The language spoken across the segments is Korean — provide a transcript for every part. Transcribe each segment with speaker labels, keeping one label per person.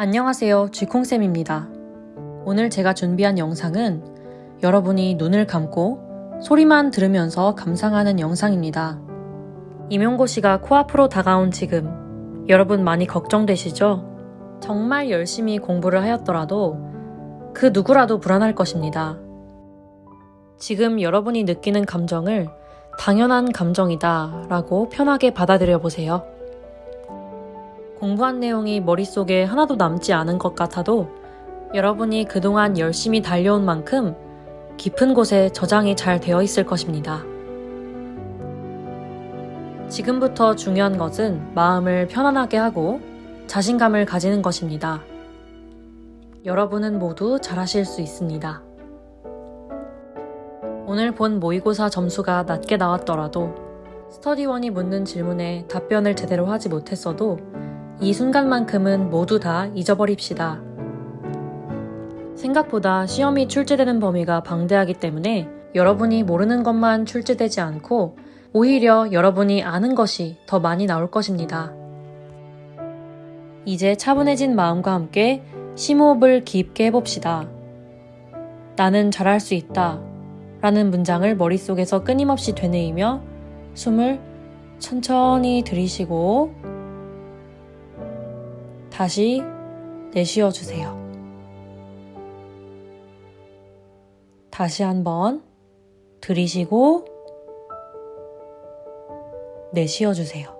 Speaker 1: 안녕하세요. 쥐콩쌤입니다. 오늘 제가 준비한 영상은 여러분이 눈을 감고 소리만 들으면서 감상하는 영상입니다. 임용고시가 코앞으로 다가온 지금 여러분 많이 걱정되시죠? 정말 열심히 공부를 하였더라도 그 누구라도 불안할 것입니다. 지금 여러분이 느끼는 감정을 당연한 감정이다 라고 편하게 받아들여 보세요. 공부한 내용이 머릿속에 하나도 남지 않은 것 같아도 여러분이 그동안 열심히 달려온 만큼 깊은 곳에 저장이 잘 되어 있을 것입니다. 지금부터 중요한 것은 마음을 편안하게 하고 자신감을 가지는 것입니다. 여러분은 모두 잘하실 수 있습니다. 오늘 본 모의고사 점수가 낮게 나왔더라도 스터디원이 묻는 질문에 답변을 제대로 하지 못했어도 이 순간만큼은 모두 다 잊어버립시다. 생각보다 시험이 출제되는 범위가 방대하기 때문에 여러분이 모르는 것만 출제되지 않고 오히려 여러분이 아는 것이 더 많이 나올 것입니다. 이제 차분해진 마음과 함께 심호흡을 깊게 해봅시다. 나는 잘할 수 있다. 라는 문장을 머릿속에서 끊임없이 되뇌이며 숨을 천천히 들이쉬고 다시 내쉬어 주세요. 다시 한번 들이쉬고 내쉬어 주세요.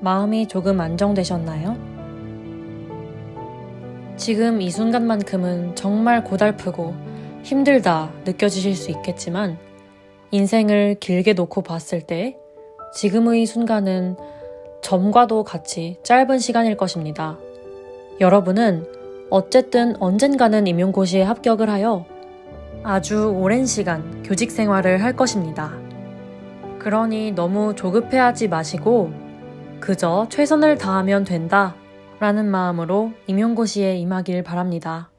Speaker 1: 마음이 조금 안정되셨나요? 지금 이 순간만큼은 정말 고달프고 힘들다 느껴지실 수 있겠지만 인생을 길게 놓고 봤을 때 지금의 순간은 점과도 같이 짧은 시간일 것입니다. 여러분은 어쨌든 언젠가는 임용고시에 합격을 하여 아주 오랜 시간 교직 생활을 할 것입니다. 그러니 너무 조급해하지 마시고 그저 최선을 다하면 된다 라는 마음으로 임용고시에 임하길 바랍니다.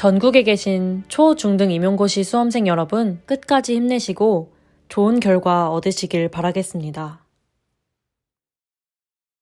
Speaker 1: 전국에 계신 초, 중등 임용고시 수험생 여러분 끝까지 힘내시고 좋은 결과 얻으시길 바라겠습니다.